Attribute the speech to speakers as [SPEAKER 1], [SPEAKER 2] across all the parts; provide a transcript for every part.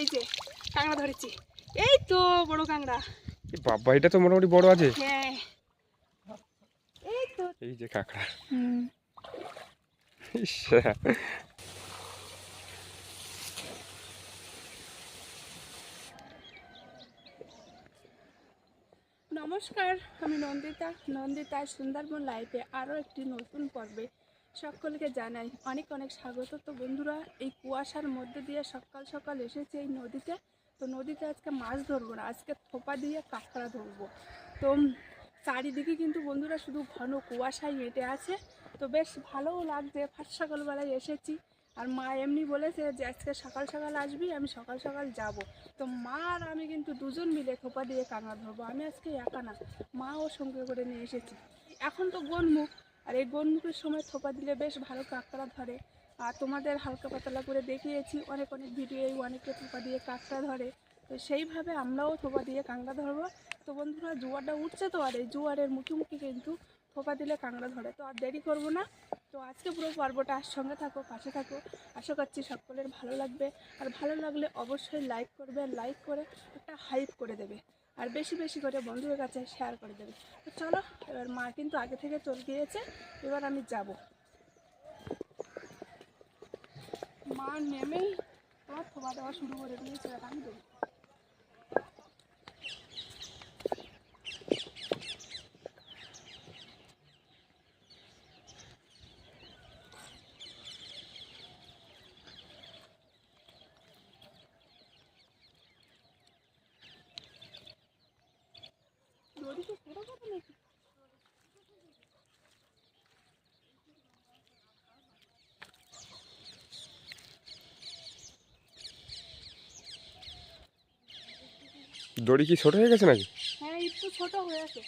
[SPEAKER 1] এই যে কাঁকড়া ধরেছি। এই তো বড় কাঁকড়া।
[SPEAKER 2] বাবা এটা তো মোটামুটি বড় আছে।
[SPEAKER 1] হ্যাঁ। এই তো।
[SPEAKER 2] এই যে কাঁকড়া।
[SPEAKER 1] হুম। নমস্কার আমি নন্দিতা। নন্দিতা সুন্দরবন লাইফে আরও একটি নতুন পর্বে সকলকে জানাই অনেক অনেক স্বাগত। তো বন্ধুরা, এই কুয়াশার মধ্যে দিয়ে সকাল সকাল এসেছি এই নদীতে। তো নদীতে আজকে মাছ ধরবো না, আজকে থোপা দিয়ে কাঁকড়া ধরবো। তো চারিদিকে কিন্তু বন্ধুরা শুধু ঘন কুয়াশায় মেটে আছে। তো বেশ ভালোও লাগছে, ফার্স্ট সকালবেলায় এসেছি। আর মা এমনি বলেছে যে আজকে সকাল সকাল আসবি, আমি সকাল সকাল যাব। তো মা আর আমি কিন্তু দুজন মিলে থোপা দিয়ে কাঁকড়া ধরবো, আমি আজকে একা না মাও সঙ্গে করে নিয়ে এসেছি। এখন তো গনমুখ আর এই গনমুখের সময় থোপা দিলে বেশ ভালো কাঁকড়া ধরে। আর তোমাদের হালকা পাতলা করে দেখিয়েছি, অনেক অনেক ভিডিও, অনেকে থোপা দিয়ে কাঁকড়া ধরে। তো সেইভাবে আমরাও থোপা দিয়ে কাঁকড়া ধরবো। তো বন্ধুরা, জোয়ারটা উঠছে তো, আর এই জোয়ারের মুখোমুখি কিন্তু থোপা দিলে কাঁকড়া ধরে। তো আর দেরি করব না। তো আজকে পুরো পর্বটা আর সঙ্গে থাকো, পাশে থাকো। আশা করছি সকলের ভালো লাগবে। আর ভালো লাগলে অবশ্যই লাইক করবে লাইক করে একটা হাইপ করে দেবে। আর বেশি বেশি করে বন্ধুদের কাছে শেয়ার করে দেবে। তো চলো, এবার মা কিন্তু আগে থেকে চল গিয়েছে, এবার আমি যাব। মা নেমেই তোমার থোপা দেওয়া শুরু করে দিয়েছে আমি দেবো দড়িতে ছোটো কথা নাকি
[SPEAKER 2] দড়ি কি ছোট হয়ে গেছে নাকি?
[SPEAKER 1] হ্যাঁ একটু ছোট হয়ে আছে।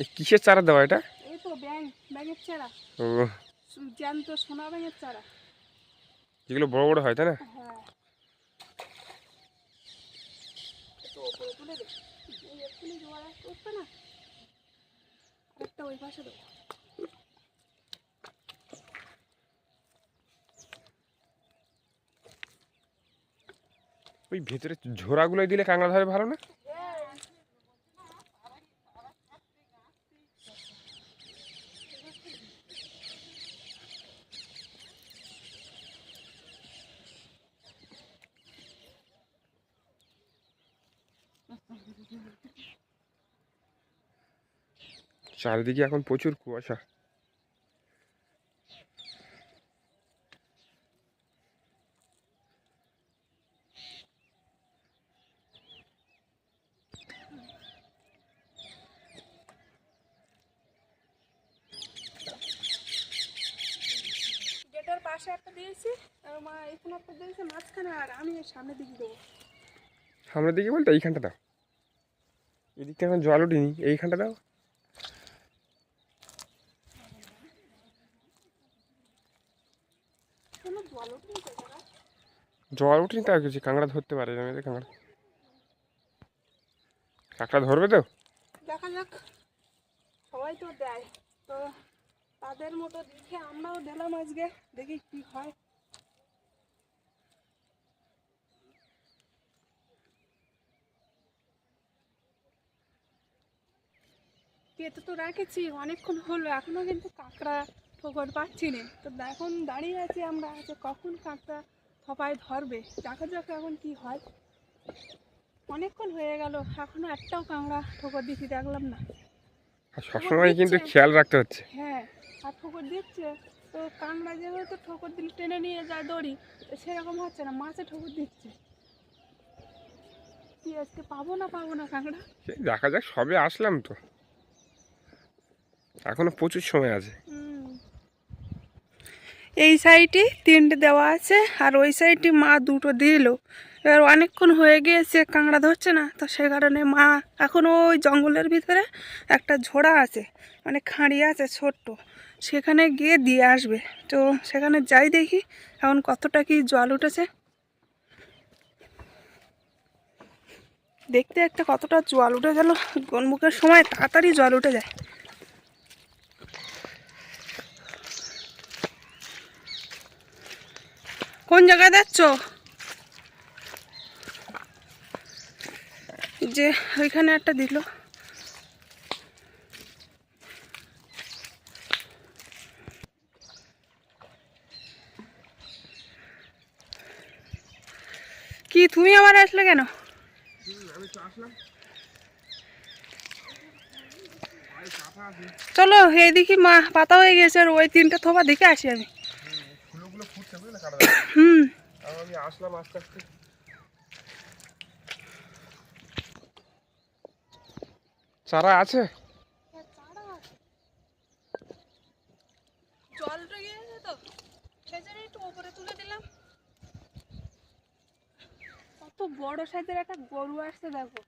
[SPEAKER 2] এই কিসের চারা দেওয়া এটা?
[SPEAKER 1] এই তো ব্যাং ব্যাঙের চারা।
[SPEAKER 2] ও
[SPEAKER 1] জ্যান্ত সোনা ব্যাঙের চারা।
[SPEAKER 2] যেগুলো বড় বড় হয় তাই না?
[SPEAKER 1] হ্যাঁ। একটু ওপরে তুলে দে এই এক্ষুনি জোয়ার আসতে না? আরেকটা ওই পাশে দেবো।
[SPEAKER 2] ওই ভেতরে দিলে কাঁকড়া ধরে ভালো না? চারিদিকে এখন প্রচুর কুয়াশা।
[SPEAKER 1] পাশে একটা দিয়েছি আর মা এখানে একটা দিয়েছে মাঝখানে আর আমি সামনের দিকে দেবো।
[SPEAKER 2] সামনের দিকে বলতে এইখানটা দাও। এদিকটা এখন জল উঠিনি এইখানটা দাও
[SPEAKER 1] কোনো জল উঠেনি তো দাদা
[SPEAKER 2] জল উঠিনি তার কিছু কাঁকড়া ধরতে পারে আমি কাঁকড়া। কাঁকড়া ধরবে তো?
[SPEAKER 1] দেখা যাক। সবাই তো দেয়। তো তাদের মতো দেখে আমরাও দিলাম আজকে, দেখি কি হয়। পেতে তো রাখেছি, অনেকক্ষণ হলো, এখনও কিন্তু কাঁকড়া ঠোকর পাচ্ছি না। তো এখন দাঁড়িয়ে আছি আমরা যে কখন কাঁকড়া থপায় ধরবে। দেখা যাক এখন কি হয়। অনেকক্ষণ হয়ে গেল এখনও একটাও কাঁকড়া ঠোকর দিতে দেখলাম না।
[SPEAKER 2] সবসময় কিন্তু খেয়াল রাখতে হচ্ছে।
[SPEAKER 1] হ্যাঁ আর ঠোকর দিচ্ছে। তো কাঁকড়া যেহেতু ঠোকর দিলে টেনে নিয়ে যায় দড়ি তো সেরকম হচ্ছে না মাছে ঠোকর দিচ্ছে। কি আজকে পাবো না পাবো না কাঁকড়া?
[SPEAKER 2] দেখা যাক সবে আসলাম তো। এখনও প্রচুর সময় আছে।
[SPEAKER 1] এই সাইডে তিনটে দেওয়া আছে, আর ওই সাইডে মা দুটো দিল। এবার অনেকক্ষণ হয়ে গিয়েছে, কাঁকড়া ধরছে না, তো সে কারণে মা এখন ওই জঙ্গলের ভিতরে একটা ঝোড়া আছে মানে খাঁড়ি আছে ছোট্ট, সেখানে গিয়ে দিয়ে আসবে। তো সেখানে যাই দেখি, এখন কতটা কি জল উঠেছে। দেখতে একটা কতটা জল উঠে গেল, গনমুখের সময় তাড়াতাড়ি জল উঠে যায়। কোন জায়গায় যাচ্ছ যে ওইখানে একটা দিল। কি, তুমি আবার আসলে কেন? চলো, এইদিকে মা, পাতা হয়ে গেছে আর ওই তিনটা থোপা দেখে আসি আমি
[SPEAKER 2] ফুলগুলো ফুটছে বুঝলে কাটা
[SPEAKER 1] হুম
[SPEAKER 2] আর আমি আসলাম আস্তে আস্তে। চারা আছে?
[SPEAKER 1] জলটা গিয়েছে তো সেই জন্য একটু উপরে তুলে দিলাম। কত বড় সাইজের একটা গরু আসছে দেখো।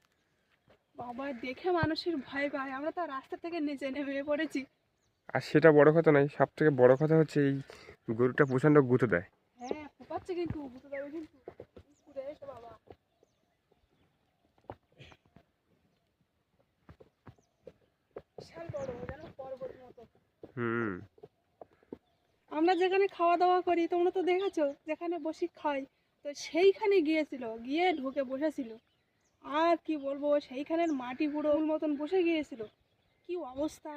[SPEAKER 1] বাবা দেখে মানুষের ভয় পায়। আমরা তো রাস্তা থেকে নিচে নেমে পড়েছি।
[SPEAKER 2] আর সেটা বড় কথা নয় সব থেকে বড় কথা হচ্ছে এই গরুটা প্রচণ্ড গুঁতো দেয়।
[SPEAKER 1] ফোপাচ্ছে কিন্তু বুঝতে পারবে কিন্তু ঘুরে এসো বাবা। আমরা যেখানে খাওয়া দাওয়া করি তোমরা তো দেখেছ যেখানে বসে খাই তো সেইখানে গিয়েছিল গিয়ে ঢুকে বসেছিল। আর কি বলব সেইখানের মাটি পুরো ওর মতন বসে গিয়েছিল। কি অবস্থা!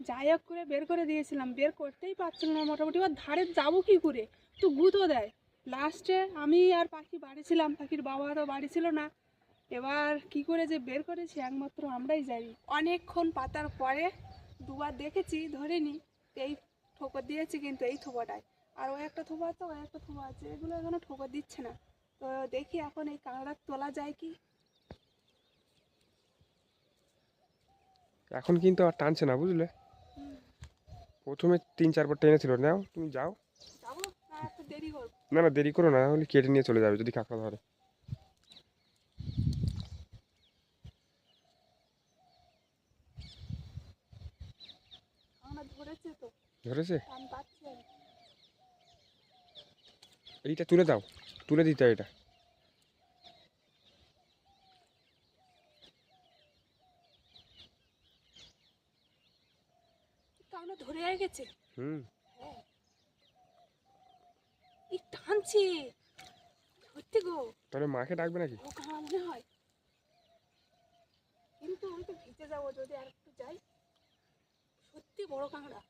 [SPEAKER 1] যাই হোক করে বের করে দিয়েছিলাম বের করতেই পারছিল না মোটামুটি। ওর ধারে যাব কি করে? তো গুঁতো দেয়। লাস্টে আমি আর পাখি বাড়ি ছিলাম পাখির বাবা তো বাড়ি ছিল না। এবার কি করে যে বের করেছি একমাত্র আমরাই জানি। অনেকক্ষণ পাতার পরে দুবার দেখেছি ধরিনি। এই ঠোকর দিয়েছি কিন্তু এই থোপাটায়। আর ওই একটা থোপা আছে ওই একটা থোপা আছে এগুলো এখনও ঠোকর দিচ্ছে না। তো দেখি এখন এই কাঁকড়া তোলা যায় কি?
[SPEAKER 2] এখন কিন্তু আর টানছে না বুঝলে? প্রথমে তিন চারবার টেনেছিল নাও তুমি যাও।
[SPEAKER 1] না
[SPEAKER 2] না দেরি করো না হলে কেটে নিয়ে চলে যাবে যদি কাঁকড়া ধরে।
[SPEAKER 1] ধরেছে
[SPEAKER 2] এইটা তুলে দাও তুলে দিতে এটা।
[SPEAKER 1] ধরে গেছে?
[SPEAKER 2] হুম।
[SPEAKER 1] টানছে। ধরতে গো।
[SPEAKER 2] তাহলে মাকে ডাকবে নাকি?
[SPEAKER 1] ও মনে হয়। কিন্তু আমি তো ভিজে যাব যদি আর একটু যাই। সত্যি বড় কাঁকড়া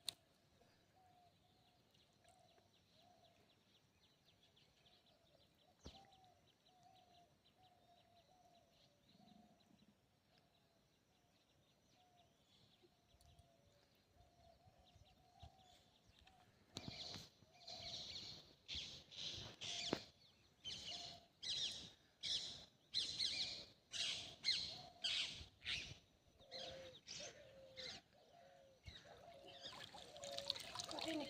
[SPEAKER 1] কঠিনি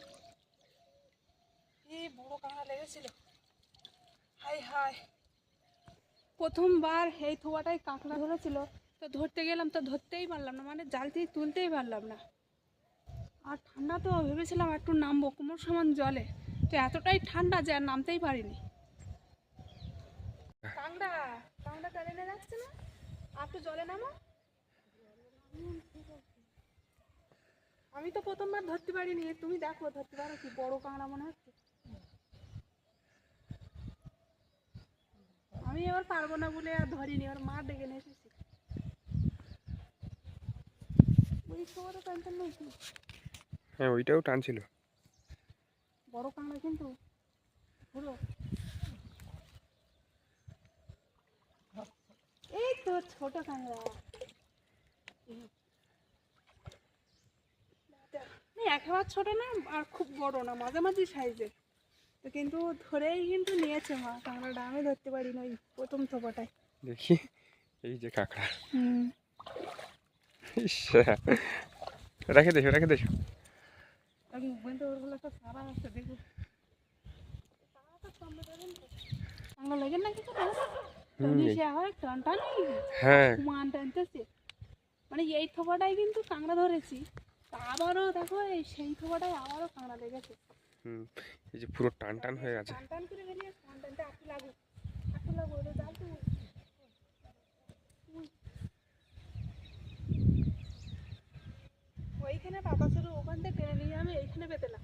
[SPEAKER 1] এই লেগেছিল হাই হাই। প্রথমবার এই থোয়াটাই কাঁকড়া ধরেছিল। তো ধরতে গেলাম, তো ধরতেই পারলাম না। মানে জাল থেকে তুলতেই পারলাম না। আর ঠান্ডা তো ভেবেছিলাম একটু নামবো, কোমর সমান জলে। তো এতটাই ঠান্ডা যে আর নামতেই পারিনি। কাঁকড়া কাঁকড়া টেনে যাচ্ছে না? একটু জলে নামো। আমি তো প্রথমবার ধরতে পারিনি। তুমি দেখো, ধরতে পারো কি বড় কাঁকড়া মনে হচ্ছে? এবার পারব না বলে আর ধরিনি এবার মা ডেকে নিয়ে এসেছি। ওই সময় টেনশন নেই
[SPEAKER 2] হ্যাঁ ওইটাও টানছিল
[SPEAKER 1] বড় কাঁকড়া কিন্তু পুরো এই তো ছোট কাঁকড়া না, একেবারে ছোট না আর খুব বড় না মাঝামাঝি সাইজের তো কিন্তু ধরেই কিন্তু নিয়েছে মা। কাঁকড়াটা আমি ধরতে পারি না ওই প্রথম থোপাটায়।
[SPEAKER 2] দেখি এই যে কাঁকড়া। রেখে দেখো রেখে দেখো
[SPEAKER 1] আমি ওরগুলো সারা কাঁকড়া লেগে
[SPEAKER 2] হ্যাঁ
[SPEAKER 1] মান এই থোপাটাই কিন্তু কাঁকড়া ধরেছি। আবারও দেখো সেই থোপাটাই আবারও কাঁকড়া লেগেছে।
[SPEAKER 2] হুম এই যে পুরো টান টান হয়ে গেছে।
[SPEAKER 1] ওইখানে পাতা শুরু ওখান থেকে টেনে নিয়ে আমি এইখানে পেতেলাম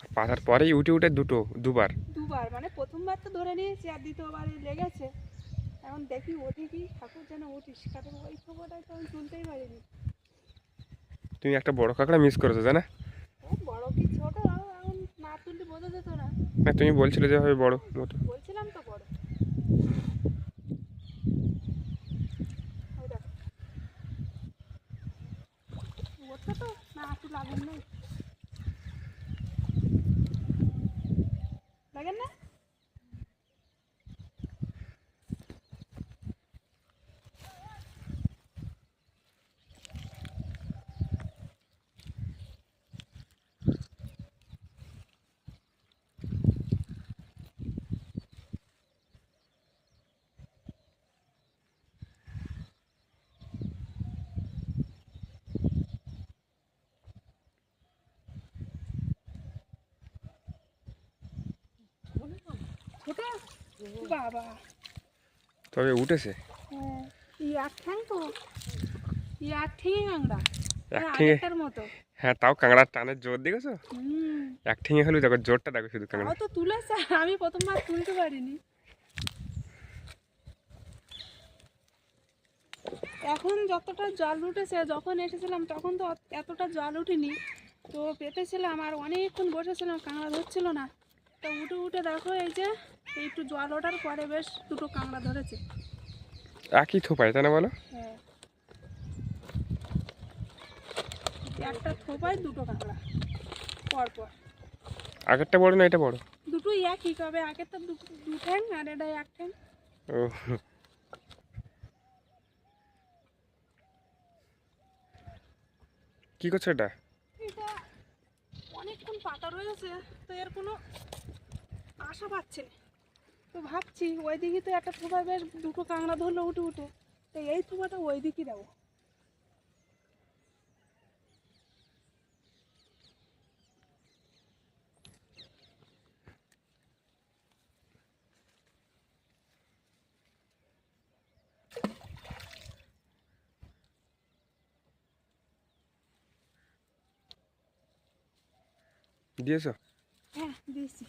[SPEAKER 2] আর পাতার পরেই উঠে উঠে দুটো দুবার।
[SPEAKER 1] দুবার মানে প্রথমবার তো ধরে নিয়েছি আর দ্বিতীয়বার লেগেছে। এখন দেখি ওঠে কি ঠাকুর যেন উঠিস কারণ ওই খবরটাই তো আমি তুলতেই পারিনি।
[SPEAKER 2] তুমি একটা বড় কাঁকড়া মিস করেছ জানা?
[SPEAKER 1] বড় কি ছোট? এখন না তুললে বোঝা যেত না।
[SPEAKER 2] না তুমি বলছিলে যে হবে বড় মতো
[SPEAKER 1] বলছিলাম তো বড়। ওটা তো না একটু লাগুন নেই লাগেন না ছোট বাবা।
[SPEAKER 2] তবে উঠেছে?
[SPEAKER 1] হ্যাঁ। হ্যাঁ,
[SPEAKER 2] হ্যাঁ তাও কাঁকড়ার টানের জোর দেখেছ? এক ঠেঙে হলেও দেখো জোরটা দেখো শুধু কাঁকড়া
[SPEAKER 1] তো তুলেছে আমি প্রথমবার তুলতে পারিনি। এখন যতটা জল উঠেছে যখন এসেছিলাম তখন তো এতটা জল উঠেনি। তো পেতেছিলাম আর অনেকক্ষণ বসেছিলাম কাঁকড়া ধরছিল না। তো উঠে উঠে দেখো এই যে একটু জল ওঠার পরে বেশ দুটো কাঁকড়া ধরেছে।
[SPEAKER 2] একই থোপায় তাই না বলো?
[SPEAKER 1] হ্যাঁ। একটা থোপায় দুটো কাঁকড়া পর পর
[SPEAKER 2] আগেরটা বড় না এটা বড়?
[SPEAKER 1] দুটোই একই তবে আগেরটা দু ঠ্যাং আর এটা এক ঠ্যাং।
[SPEAKER 2] ও কি করছ এটা?
[SPEAKER 1] এটা অনেকক্ষণ পাতা রয়েছে তো এর কোনো আশা পাচ্ছে না। তো ভাবছি ওই দিকে তো একটা থোপা বেশ দুটো কাঁকড়া ধরলো উঠে উঠে। তো এই থোপাটা ওই দিকে দেবো।
[SPEAKER 2] দিয়েছ?
[SPEAKER 1] হ্যাঁ দিয়েছি।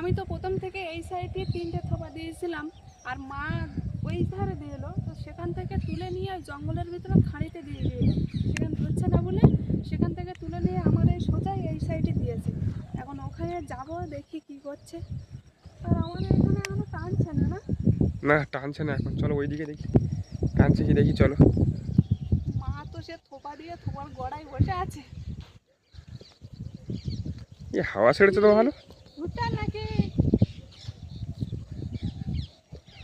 [SPEAKER 1] আমি তো প্রথম থেকে এই সাইডে তিনটে থোপা দিয়েছিলাম। আর মা ওই ধারে দিয়ে এলো তো সেখান থেকে তুলে নিয়ে ওই জঙ্গলের ভিতরে খাঁড়িতে দিয়ে দিয়ে সেখানে ধরছে না বলে সেখান থেকে তুলে নিয়ে আমার এই সোজাই এই সাইডে দিয়েছে। এখন ওখানে যাব দেখি কি করছে। আর আমাদের এখানে এখনও টানছে না না?
[SPEAKER 2] না টানছে না এখন। চলো ওইদিকে দেখি। টানছে কি দেখি চলো।
[SPEAKER 1] মা তো সে থোপা দিয়ে থোপার গড়ায় বসে আছে।
[SPEAKER 2] এই হাওয়া ছেড়েছে তো ভালো?
[SPEAKER 1] ভুট্টার নাকি?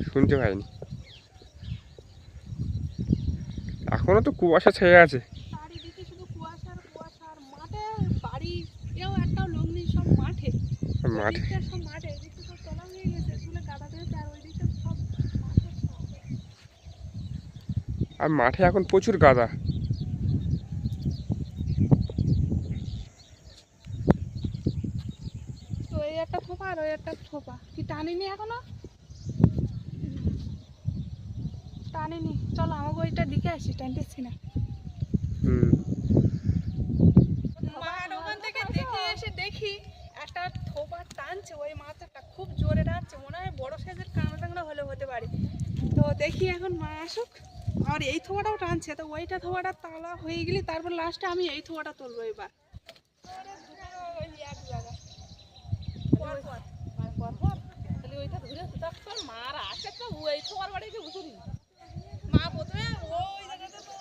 [SPEAKER 2] শুনতে পাইনি। এখনও তো কুয়াশা ছেয়ে আছে।
[SPEAKER 1] মাঠে বাড়ি এও একটাও লোক নেই সব মাঠে
[SPEAKER 2] মাঠে
[SPEAKER 1] ওদিকটা সব মাঠে এদিকটা সব তোলা হয়ে গেছে তুলে কাটা দিয়েছে আর ওইদিকটা সব মাঠে সব।
[SPEAKER 2] আর মাঠে এখন প্রচুর গাদা
[SPEAKER 1] তো এই একটা থোপা থোপা কি টানিনি এখনও? টানিনি। চলো আমাকে ওইটা দিকে আসি টানতেছি না।
[SPEAKER 2] হুম।
[SPEAKER 1] মার ওখান থেকে দেখে এসে দেখি একটা থোপা টানছে ওই মাথাটা খুব জোরে টানছে। মনে হয় বড় সাইজের কাঁকড়া টাংড়া হলে হতে পারে। তো দেখি এখন মা আসুক। আর এই থোপাটাও টানছে তো ওইটা থোপাটা তালা হয়ে গেলে তারপর লাস্টে আমি এই থোপাটা তুলবো এবার আরে দুটো ওই এক জায়গায় পর পর
[SPEAKER 3] পর পর তাহলে ওইটা মার আসে তো ওই তোমার বাড়িতে উঠুরি
[SPEAKER 1] মা প্রথমে ওই জায়গাটা তো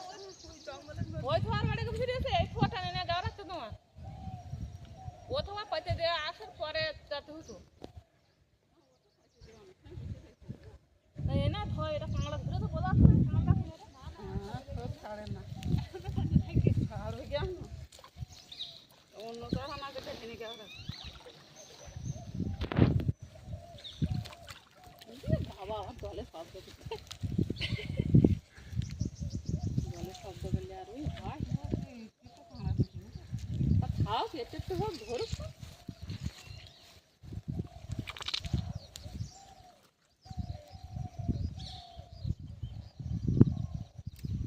[SPEAKER 1] ওই
[SPEAKER 3] তোমার বাড়িতে উঠে দিয়েছে এই ঠোঁটা নেনে যাওয়া রাখতো তোমার ও তোমার পাইতে দিয়ে আসার পরে যেতে হতো না ধর এটা ধরে তো বোঝা কাঁকড়া
[SPEAKER 1] ছাড়ে না।
[SPEAKER 3] ওই গেল অন্য তো এখন আগে টেনে গেল বাবা আমার জলে শব্দ করছে জলে শব্দ করলে আর ওই হয় খাও খেতে তো হোক ধরুক তো।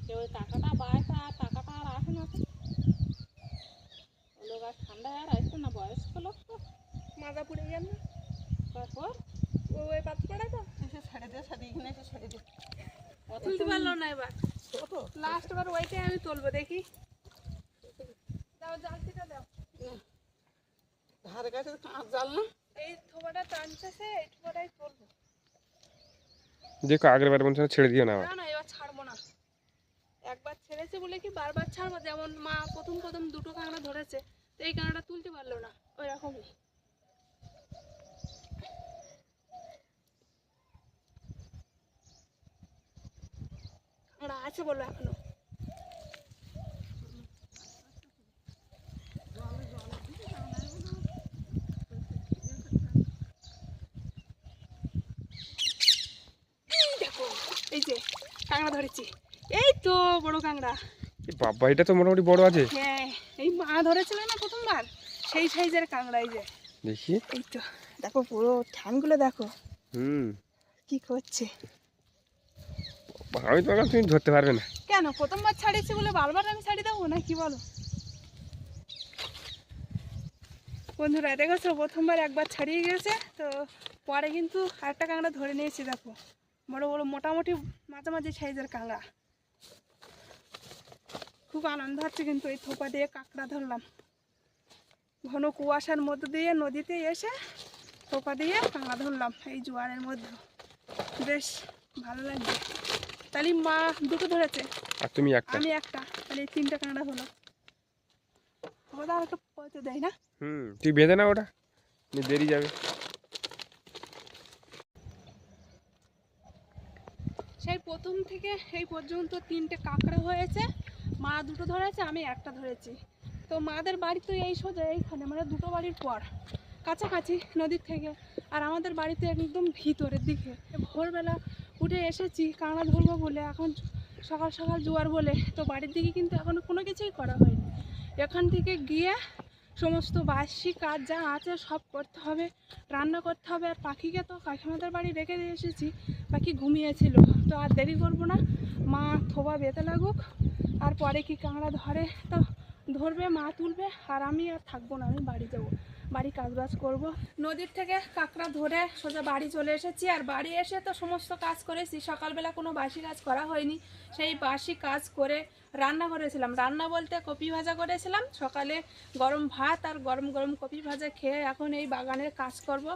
[SPEAKER 3] সে ওই টাকাটা বায়টা আর টাকাটা আর আসে না তো ও লোক আর ঠান্ডায় আর আসতো না বয়স্ক লোক তো
[SPEAKER 1] মাজা পুড়ে গেল না
[SPEAKER 3] তারপর
[SPEAKER 1] ও ওই পাত্র পড়ায় তো
[SPEAKER 3] ছেড়ে দে এখানে এসে ছেড়ে দে।
[SPEAKER 1] তুলতে পারল না এবার।
[SPEAKER 3] ছোট
[SPEAKER 1] লাস্ট বার ওইটাই আমি তুলবো দেখি। দাও জালতিটা দাও।
[SPEAKER 3] ধারে কাছে কাঁচ জাল না।
[SPEAKER 1] এই থোবাটা টানতেছে এই থোবাটাই তুলবো।
[SPEAKER 2] দেখো আগের বার হয় ছেড়ে দিও না
[SPEAKER 1] না না এবার ছাড়বো না। একবার ছেড়েছে বলে কি বারবার ছাড়বো? যেমন মা প্রথম প্রথম দুটো কাঁকড়া ধরেছে তো এই কাঁকড়াটা তুলতে পারল না ওই রকমই কাঁকড়া আছে বলল এখনও। এই দেখো যে কাঁকড়া ধরেছি। এই তো বড় কাঁকড়া।
[SPEAKER 2] বাবা এটা তো মোটামুটি বড় আছে।
[SPEAKER 1] হ্যাঁ এই মা ধরেছিল না প্রথমবার? সেই সাইজের কাঁকড়া এই যে।
[SPEAKER 2] দেখি।
[SPEAKER 1] এই তো দেখো পুরো ঠানগুলো দেখো।
[SPEAKER 2] হুম।
[SPEAKER 1] কি করছে?
[SPEAKER 2] আমি তো তুমি ধরতে পারবে না।
[SPEAKER 1] কেন? প্রথমবার ছাড়িয়েছি বলে বারবার আমি ছাড়ি দেবো না কি বলো? বন্ধুরা দেখেছ প্রথমবার একবার ছাড়িয়ে গেছে তো পরে কিন্তু আরেকটা কাঁকড়া ধরে নিয়েছি, দেখো। বড় বড় মোটামুটি মাঝামাঝি সাইজের কাঁকড়া। খুব আনন্দ হচ্ছে কিন্তু এই থোপা দিয়ে কাঁকড়া ধরলাম। ঘন কুয়াশার মধ্য দিয়ে নদীতে এসে থোপা দিয়ে কাঁকড়া ধরলাম এই জোয়ারের মধ্যে। বেশ ভালো লাগছে। তাহলে মা দুটো ধরেছে।
[SPEAKER 2] আর তুমি একটা।
[SPEAKER 1] আমি একটা তাহলে এই তিনটা কাঁকড়া হলো। ওটা আর একটু পয়তে দেয় না?
[SPEAKER 2] হুম তুই বেঁধে না ওটা। দেরি যাবে।
[SPEAKER 1] সেই প্রথম থেকে এই পর্যন্ত তিনটে কাঁকড়া হয়েছে। মা দুটো ধরেছে আমি একটা ধরেছি। তো মাদের বাড়ি তো এই সোজা এইখানে মানে দুটো বাড়ির পর কাছাকাছি নদীর থেকে। আর আমাদের বাড়িতে একদম ভিতরের দিকে। ভোরবেলা উঠে এসেছি কাঁকড়া ধরবো বলে। এখন সকাল সকাল জোয়ার বলে। তো বাড়ির দিকে কিন্তু এখনও কোনো কিছুই করা হয়নি। এখান থেকে গিয়ে সমস্ত বাসি কাজ যা আছে সব করতে হবে, রান্না করতে হবে। আর পাখিকে তো কাকিমাদের বাড়ি রেখে দিয়ে এসেছি, পাখি ঘুমিয়েছিল। তো আর দেরি করব না। মা থোবা বেতে লাগুক আর পরে কি কাঁকড়া ধরে তো ধরবে, মা তুলবে, আর আমি আর থাকব না, আমি বাড়ি যাব। বাড়ি কাজবাজ করব। নদীর থেকে কাঁকড়া ধরে সোজা বাড়ি চলে এসেছি। আর বাড়ি এসে তো সমস্ত কাজ করেছি। সকালবেলা কোনো বাসি কাজ করা হয়নি। সেই বাসি কাজ করে রান্না করেছিলাম। রান্না বলতে কপি ভাজা করেছিলাম। সকালে গরম ভাত আর গরম গরম কপি ভাজা খেয়ে এখন এই বাগানের কাজ করব।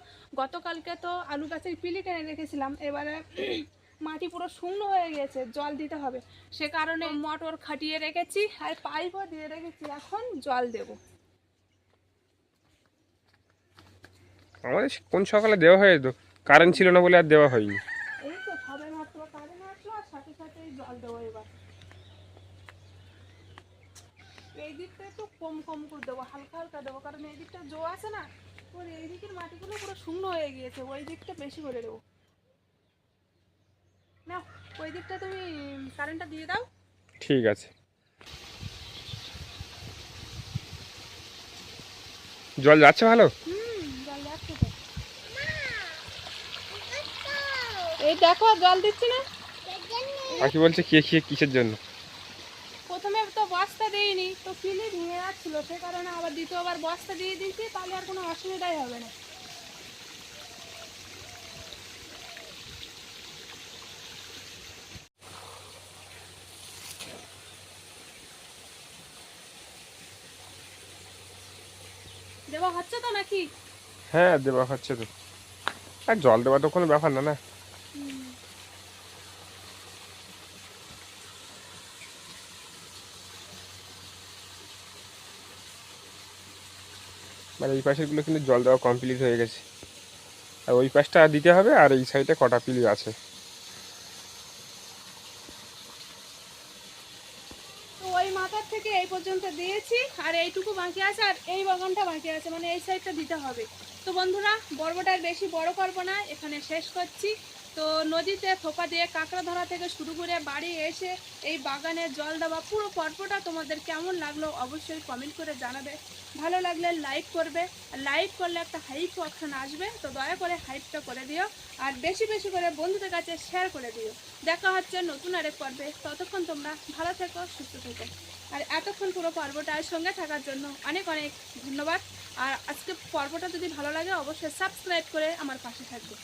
[SPEAKER 1] গতকালকে তো আলু গাছের পিলি টেনে রেখেছিলাম। এবারে মাটি পুরো শুকনো হয়ে গেছে। জল দিতে হবে। সে কারণে মোটর খাটিয়ে রেখেছি। আর পাইপও দিয়ে রেখেছি। এখন জল দেবো।
[SPEAKER 2] আমাদের কোন সকালে দেওয়া হয়ে যেত? কারেন্ট ছিল না বলে আর দেওয়া হয়নি।
[SPEAKER 1] এই তো সবে মাত্র কারেন্ট আসলো আর সাথে সাথেই জল দেবো এবার। এই দিকটা একটু কম কম করে দেবো হালকা হালকা দেবো কারণ এই দিকটা জো আছে না ওর এই দিকের মাটিগুলো পুরো শুকনো হয়ে গিয়েছে ওই দিকটা বেশি করে দেবো। না ওই দিকটা তুমি কারেন্টটা দিয়ে দাও।
[SPEAKER 2] ঠিক আছে। জল যাচ্ছে ভালো?
[SPEAKER 1] হুম জল যাচ্ছে তো এই দেখো জল দিচ্ছি না?
[SPEAKER 2] পাখি বলছে কে খেয়ে কিসের জন্য?
[SPEAKER 1] প্রথমে তো বস্তা দিইনি তো পিলি ভেঙে যাচ্ছিল সে কারণে আবার দ্বিতীয়বার বস্তা দিয়ে দিয়েছি তাহলে আর কোনো অসুবিধাই হবে না। দেওয়া হচ্ছে তো নাকি?
[SPEAKER 2] হ্যাঁ দেওয়া হচ্ছে তো। আর জল দেওয়া তো কোনো ব্যাপার না না? মানে এই পাশেরগুলো কিন্তু জল দেওয়া কমপ্লিট হয়ে গেছে। আর ওই পাশটা দিতে হবে আর এই সাইডে কটা পিলি আছে।
[SPEAKER 1] তো মানে বন্ধুরা পর্বটা আর বেশি বড় করব না, এখানে শেষ করছি। তো নদীতে থোপা দিয়ে কাঁকড়া ধরা থেকে শুরু করে বাড়ি এসে এই বাগানে জল দেওয়া পুরো পর্বটা তোমাদের কেমন লাগল অবশ্যই কমেন্ট করে জানাবে। ভালো লাগলে লাইক করবে লাইক করলে একটা হাইপ অপশন আসবে, তো দয়া করে হাইপটা করে দিও, আর বেশি বেশি করে বন্ধুদের কাছে শেয়ার করে দিও। দেখা হচ্ছে নতুন আরেক পর্বে, ততক্ষণ তোমরা ভালো থেকো, সুস্থ থেকো। আর এতক্ষণ পুরো পর্বটার সঙ্গে থাকার জন্য অনেক অনেক ধন্যবাদ। আর আজকে পর্বটা যদি ভালো লাগে, অবশ্যই সাবস্ক্রাইব করে আমার পাশে থাকবে।